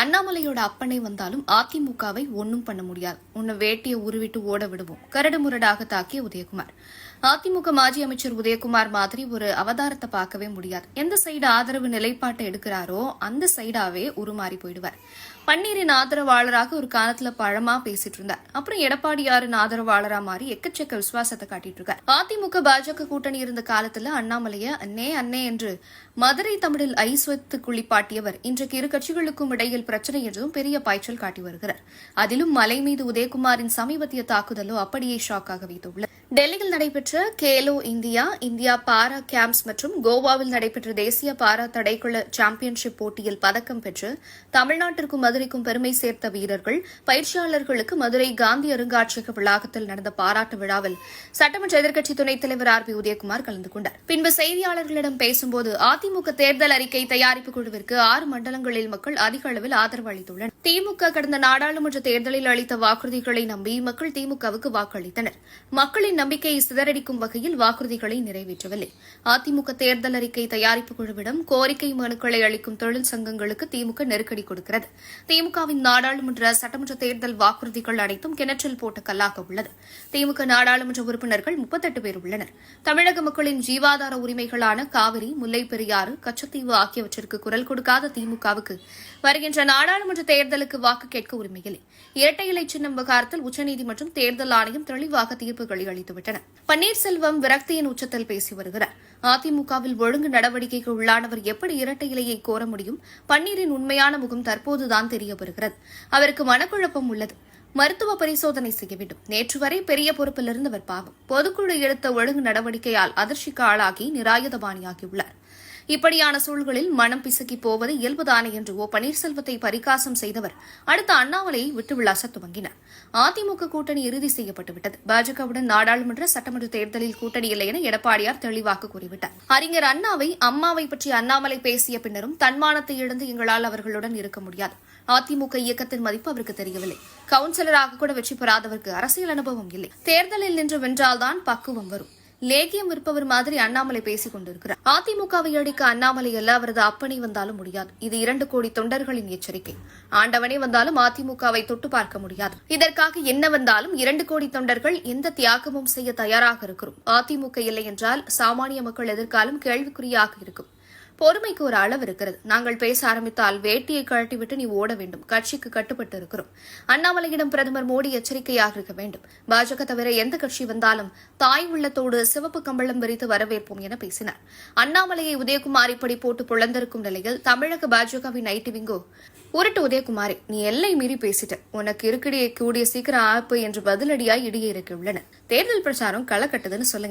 அண்ணாமலையோட அப்பனை வந்தாலும் அதிமுகவை ஒன்னும் பண்ண முடியாது. உன்னை வேட்டியை உருவிட்டு ஓட விடுவோம். கரடு முரடாக தாக்கிய உதயகுமார். அதிமுக மாஜி அமைச்சர் உதயகுமார் மாதிரி ஒரு அவதாரத்தை பார்க்கவே முடியாது. எந்த சைடு ஆதரவு நிலைப்பாட்டை எடுக்கிறாரோ அந்த சைடாவே உருமாறி போயிடுவார். பன்னீரின் ஆதரவாளராக ஒரு காலத்துல பழமா பேசிட்டு இருந்தார். அப்புறம் எடப்பாடியாரின் ஆதரவாளரா மாறி எக்கச்சக்க விசுவாசத்தை காட்டிட்டு இருக்கார். அதிமுக பாஜக கூட்டணி இருந்த காலத்துல அண்ணாமலைய அன்னே அன்னே என்று மதுரை தமிழில் ஐஸ்வத்து குளிப்பாட்டியவர் இன்றைக்கு இரு கட்சிகளுக்கும் இடையில் பிரச்சனை என்றும் பெரிய பாய்ச்சல் காட்டி வருகிறார். அதிலும் மலை மீது உதயகுமாரின் சமீபத்திய தாக்குதலோ அப்படியே ஷாக்காக வைத்துள்ளது டெல்லியில் நடைபெற்ற Khelo India India para games மற்றும் கோவாவில் நடைபெற்ற தேசிய பாரா தடைக்குழ சாம்பியன்ஷிப் போட்டியில் பதக்கம் பெற்று தமிழ்நாட்டிற்கும் மதுரைக்கும் பெருமை சேர்த்த வீரர்கள் பயிற்சியாளர்களுக்கு மதுரை காந்தி அருங்காட்சியக வளாகத்தில் நடந்த பாராட்டு விழாவில் சட்டமன்ற எதிர்க்கட்சி துணைத் தலைவர் ஆர் பி உதயகுமார் கலந்து கொண்டார். பின்பு செய்தியாளர்களிடம் பேசும்போது அதிமுக தேர்தல் அறிக்கை தயாரிப்பு குழுவிற்கு ஆறு மண்டலங்களில் மக்கள் அதிக அளவில் அளவில் ஆதரவு அளித்துள்ளனர். திமுக கடந்த நாடாளுமன்ற தேர்தலில் அளித்த வாக்குறுதிகளை நம்பி மக்கள் திமுகவுக்கு வாக்களித்தனர். மக்களின் நம்பிக்கையை சிதறடிக்கும் வகையில் வாக்குறுதிகளை நிறைவேற்றவில்லை. அதிமுக தேர்தல் அறிக்கை தயாரிப்பு குழுவிடம் கோரிக்கை மனுக்களை அளிக்கும் தொழில் சங்கங்களுக்கு திமுக நெருக்கடி கொடுக்கிறது. திமுகவின் நாடாளுமன்ற சட்டமன்ற தேர்தல் வாக்குறுதிகள் அனைத்தும் கிணற்றில் போட்ட கல்லாக உள்ளது. திமுக நாடாளுமன்ற உறுப்பினர்கள் முப்பத்தெட்டு பேர் உள்ளனர். தமிழக மக்களின் ஜீவாதார உரிமைகளான காவிரி முல்லைப் பெரியாறு கச்சத்தீவு ஆகியவற்றிற்கு குரல் கொடுக்காத திமுகவுக்கு வருகின்ற நாடாளுமன்ற தேர்தலுக்கு வாக்கு கேட்க உரிமையில்லை. இரட்டை இலை சின்னம் விவகாரத்தில் உச்சநீதிமன்றம் தேர்தல் ஆணையம் தெளிவாக தீர்ப்புகளை அளித்துவிட்டன. பன்னீர்செல்வம் விரக்தியின் உச்சத்தில் பேசி வருகிறார். அதிமுகவில் ஒழுங்கு நடவடிக்கைக்கு உள்ளானவர் எப்படி இரட்டை இலையை கோர முடியும்? பன்னீரின் உண்மையான முகம் தற்போதுதான் தெரிய வருகிறது அவருக்கு மனக்குழப்பம் உள்ளது. மருத்துவ பரிசோதனை செய்ய வேண்டும். நேற்று வரை பெரிய பொறுப்பிலிருந்து இருந்தவர் பாவம். பொதுக்குழு எடுத்த ஒழுங்கு நடவடிக்கையால் அதிர்ச்சிக்கு ஆளாகி நிராயுதபாணியாகியுள்ளார். இப்படியான சூழல்களில் மனம் பிசுக்கி போவது இயல்புதானே என்று ஓ பன்னீர்செல்வத்தை பரிகாசம் செய்தவர் அடுத்த அண்ணாமலையை விட்டு விளாச துவங்கினார். அதிமுக கூட்டணி இறுதி செய்யப்பட்டுவிட்டது. பாஜகவுடன் நாடாளுமன்ற சட்டமன்ற தேர்தலில் கூட்டணி இல்லை என எடப்பாடியார் தெளிவாக கூறிவிட்டார். அறிஞர் அண்ணாவை அம்மாவை பற்றி அண்ணாமலை பேசிய பின்னரும் தன்மானத்தை இழந்து எங்களால் அவர்களுடன் இருக்க முடியாது. அதிமுக இயக்கத்தின் மதிப்பு அவருக்கு தெரியவில்லை. கவுன்சிலராக கூட வெற்றி பெறாதவருக்கு அரசியல் அனுபவம் இல்லை. தேர்தலில் நின்று வென்றால்தான் பக்குவம் வரும். லேகியம் விற்பவர் மாதிரி அண்ணாமலை பேசிக் கொண்டிருக்கிறார். அதிமுகவை அடிக்க அண்ணாமலை அல்ல அவரது அப்பனை வந்தாலும் முடியாது. இது இரண்டு கோடி தொண்டர்களின் எச்சரிக்கை. ஆண்டவனே வந்தாலும் அதிமுகவை தொட்டு பார்க்க முடியாது. இதற்காக என்ன வந்தாலும் இரண்டு கோடி தொண்டர்கள் எந்த தியாகமும் செய்ய தயாராக இருக்கிறோம். அதிமுக இல்லை என்றால் சாமானிய மக்கள் எதிர்காலம் கேள்விக்குறியாக இருக்கும். பொறுமைக்கு ஒரு அளவு இருக்கிறது. நாங்கள் பேச ஆரம்பித்தால் வேட்டியை கழட்டிவிட்டு நீ ஓட வேண்டும். கட்சிக்கு கட்டுப்பட்டு இருக்கிறோம் அண்ணாமலையிடம் பிரதமர் மோடி எச்சரிக்கையாக இருக்க வேண்டும். பாஜக தவிர எந்த கட்சி வந்தாலும் தாய் உள்ளத்தோடு சிவப்பு கம்பளம் விரித்து வரவேற்போம் என பேசினார். அண்ணாமலையை உதயகுமார் இப்படி போட்டு புலந்திருக்கும் நிலையில் தமிழக பாஜகவின் ஐடி விங்கோ உருட்டு உதயகுமாரி நீ எல்லை மீறி பேசிட்ட. உனக்கு இருக்கடியே கூடிய சீக்கிரம் ஆப்பு என்று பதிலடியாய் இடியே உள்ளன. தேர்தல் பிரச்சாரம் களை கட்டுதுன்னு சொல்லுங்க.